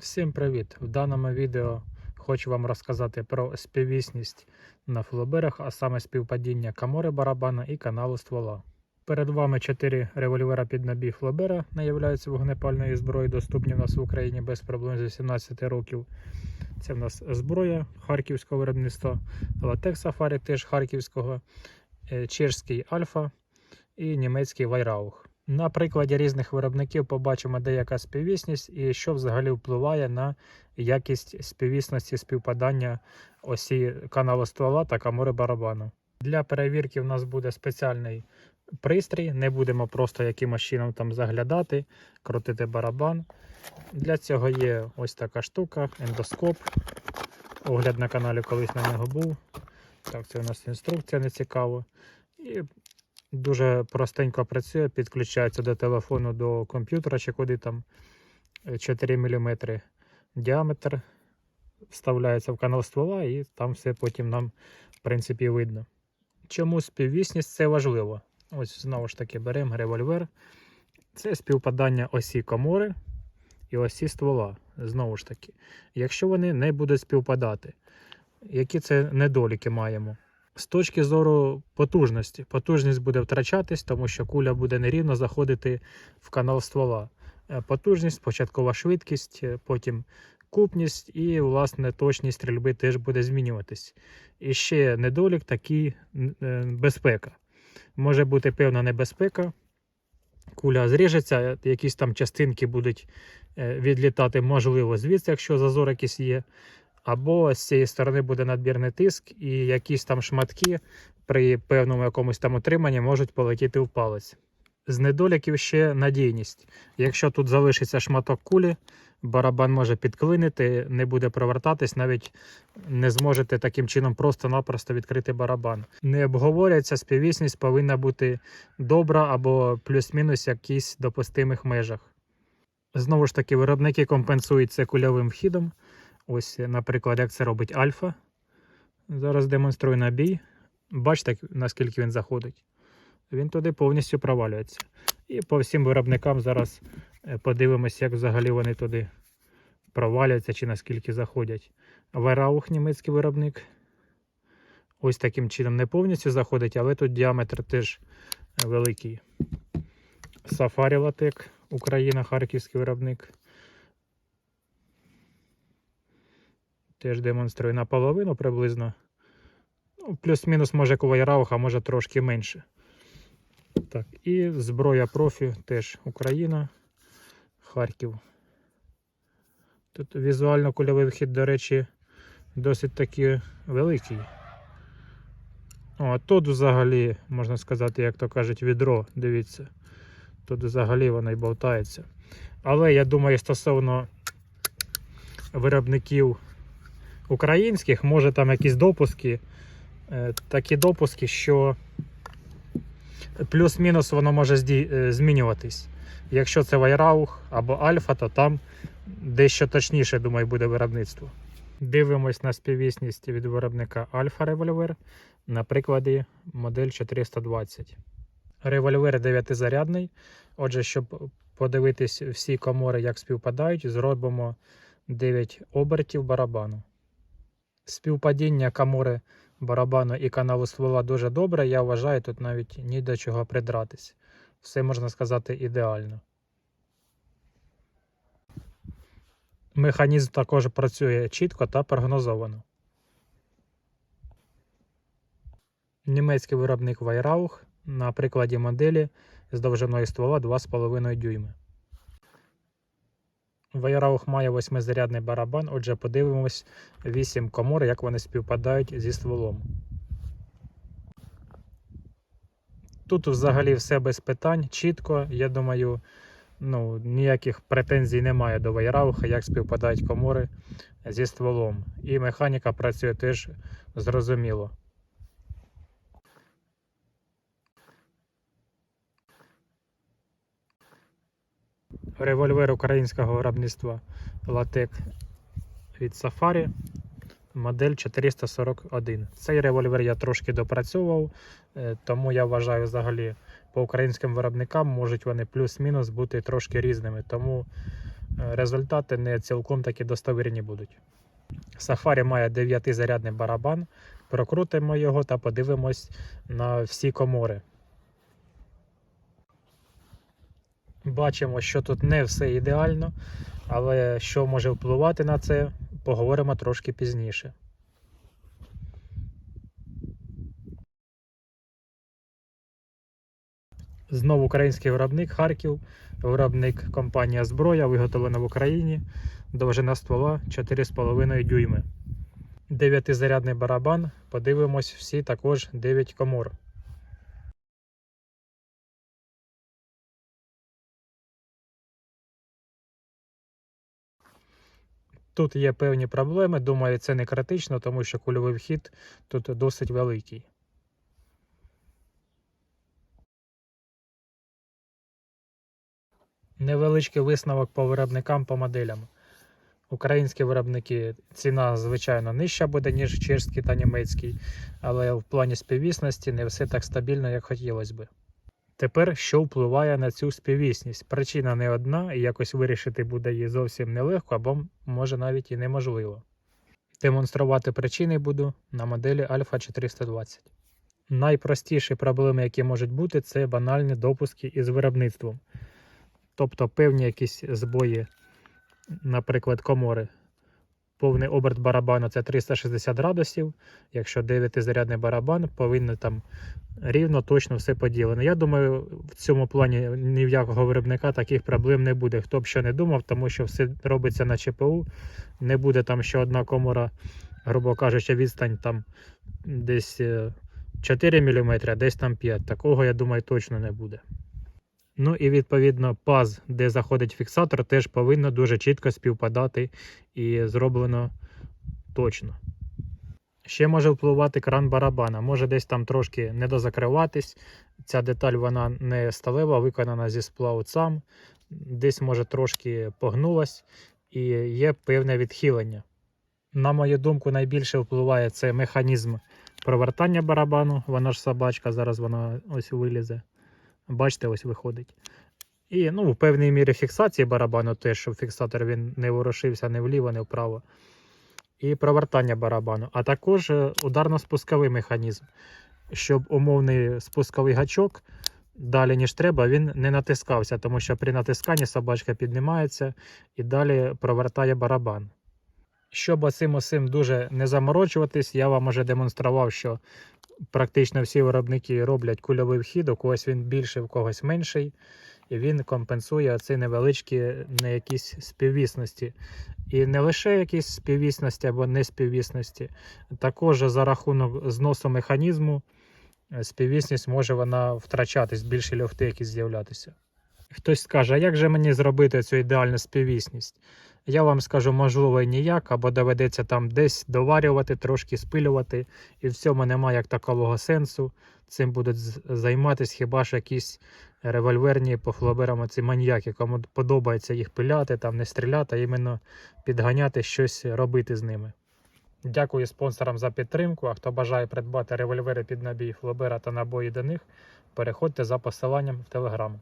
Всім привіт! В даному відео хочу вам розказати про співвісність на флоберах, а саме співпадіння камори барабана і каналу ствола. Перед вами 4 револьвера під набій флобера, не являються вогнепальною зброєю, доступні в нас в Україні без проблем з 18 років. Це в нас зброя харківського виробництва, латек Сафарі теж харківського, е, чешський Альфа і німецький Вайраух. На прикладі різних виробників побачимо, де яка співвісність і що взагалі впливає на якість співвісності співпадання осі каналу ствола та камори барабану. Для перевірки в нас буде спеціальний пристрій, не будемо просто якимось чином там заглядати, крутити барабан. Для цього є ось така штука, ендоскоп. Огляд на каналі колись на нього був. Так, це у нас інструкція не цікаво. І дуже простенько працює, підключається до телефону, до комп'ютера чи куди там е, 4 мм діаметр, вставляється в канал ствола і там все потім нам в принципі видно. Чому співвісність це важливо? Ось знову ж таки беремо револьвер. Це співпадання осі комори і осі ствола. Знову ж таки, якщо вони не будуть співпадати, які це недоліки маємо? З точки зору потужності, потужність буде втрачатись, тому що куля буде нерівно заходити в канал ствола. Е, Потужність, початкова швидкість, е, потім купність і, власне, точність стрільби теж буде змінюватись. І ще недолік такий е, безпека. Може бути певна небезпека. Куля зріжеться, якісь там частинки будуть відлітати, можливо, звідси, якщо зазор якийсь є. Або з цієї сторони буде надмірний тиск, і якісь там шматки при певному якомусь там утриманні можуть полетіти в палець. З недоліків ще надійність. Якщо тут залишиться шматок кулі, барабан може підклинити, не буде провертатись, навіть не зможете таким чином просто-напросто відкрити барабан. Не обговорюється, співвісність повинна бути добра або плюс-мінус якісь допустимих межах. Знову ж таки, виробники компенсують це кульовим вхідом. Ось, наприклад, як це робить Альфа. Зараз демонструю набій. Бачите, наскільки він заходить. Він туди повністю провалюється. І по всім виробникам зараз е, подивимось, як взагалі вони туди проваляться чи наскільки заходять. Вайраух, німецький виробник. Ось таким чином не повністю заходить, але тут діаметр теж е, великий. Сафарі Латек, Україна, харківський виробник. Теж демонструю наполовину приблизно. Ну, плюс-мінус може у може трошки менше. Так, і зброя профі теж Україна, Харків. Тут візуально кульовий вхід, до речі, досить таки великий. О, а тут взагалі, можна сказати, як то кажуть, відро, дивіться. Тут взагалі воно й болтається. Але я думаю, стосовно виробників українських, може там якісь допуски, е, такі допуски, що плюс-мінус воно може е, змінюватись. Якщо це Вайраух або Альфа, то там дещо точніше, думаю, буде виробництво. Дивимось на співвісність від виробника Альфа револьвер на прикладі модель 420. Револьвер 9-зарядний. Отже, щоб подивитись всі комори, як співпадають, зробимо 9 обертів барабану. Співпадіння камори барабану і каналу ствола дуже добре. Я вважаю, тут навіть ні до чого придратись. Все можна сказати ідеально. Механізм також працює чітко та прогнозовано. Німецький виробник Weihrauch на прикладі моделі з довжиною ствола 2,5 дюйми. Weihrauch має восьмизарядний барабан, отже, подивимось 8 комор, як вони співпадають зі стволом. Тут взагалі все без питань, чітко. Я думаю, ну, ніяких претензій немає до Weihrauch, як співпадають комори зі стволом. І механіка працює теж зрозуміло. Револьвер українського виробництва Латек від Safari. Модель 441. Цей револьвер я трошки допрацьовував, е, тому я вважаю взагалі по українським виробникам можуть вони плюс-мінус бути трошки різними. Тому е, результати не цілком таки достовірні будуть. Safari має 9-зарядний барабан. Прокрутимо його та подивимось на всі комори. Бачимо, що тут не все ідеально, але що може впливати на це, поговоримо трошки пізніше. Знову український виробник Харків, виробник компанія Зброя, виготовлена в Україні, довжина ствола 4,5 дюйми. 9-зарядний барабан. Подивимось всі також 9 комор. Тут є певні проблеми. Думаю, це не критично, тому що кульовий вхід тут досить великий. Невеличкий висновок по виробникам по моделям. Українські виробники ціна, звичайно, нижча буде, ніж чешський та німецький, але в плані співвісності не все так стабільно, як хотілося би. Тепер що впливає на цю співвісність? Причина не одна, і якось вирішити буде її зовсім нелегко, або може навіть і неможливо. Демонструвати причини буду на моделі Alpha 420. Найпростіші проблеми, які можуть бути, це банальні допуски із виробництвом. Тобто певні якісь збої, наприклад, комори. Повний оберт барабану це 360 градусів. Якщо 9-зарядний барабан, повинно там рівно точно все поділено. Я думаю, в цьому плані ні в якого виробника таких проблем не буде. Хто б що не думав, тому що все робиться на ЧПУ. Не буде там ще одна комора, грубо кажучи, відстань там десь е, 4 мм, а десь там 5. Такого, я думаю, точно не буде. Ну і відповідно паз, де заходить фіксатор, теж повинно дуже чітко співпадати і зроблено точно. Ще може впливати кран барабана. Може десь там трошки недозакриватись. Ця деталь вона не сталева, виконана зі сплаву сам. Десь може трошки погнулась і є певне відхилення. На мою думку, найбільше впливає це механізм провертання барабану. Вона ж собачка, зараз вона ось вилізе. Бачите, ось виходить. І ну, в певній мірі фіксації барабану, теж, щоб фіксатор він не ворушився ні вліво, ні вправо. І провертання барабану, а також е, ударно-спусковий механізм, щоб умовний спусковий гачок далі, ніж треба, він не натискався, тому що при натисканні собачка піднімається і далі провертає барабан. Щоб оцим усім дуже не заморочуватись, я вам вже демонстрував, що практично всі виробники роблять кульовий вхід, у когось він більший, у когось менший, і він компенсує ці невеличкі не якісь співвісності. І не лише якісь співвісності або неспіввісності, також за рахунок зносу механізму е, співвісність може вона втрачатись, більші льохти з'являтися. Хтось скаже, а як же мені зробити цю ідеальну співвісність? Я вам скажу, можливо, ніяк, або доведеться там десь доварювати, трошки спилювати, і в цьому немає як такового сенсу. Цим будуть займатися хіба ж якісь револьверні по флоберам ці маньяки, кому подобається їх пиляти, там не стріляти, а іменно підганяти щось робити з ними. Дякую спонсорам за підтримку. А хто бажає придбати револьвери під набій флобера та набої до них, переходьте за посиланням в телеграм.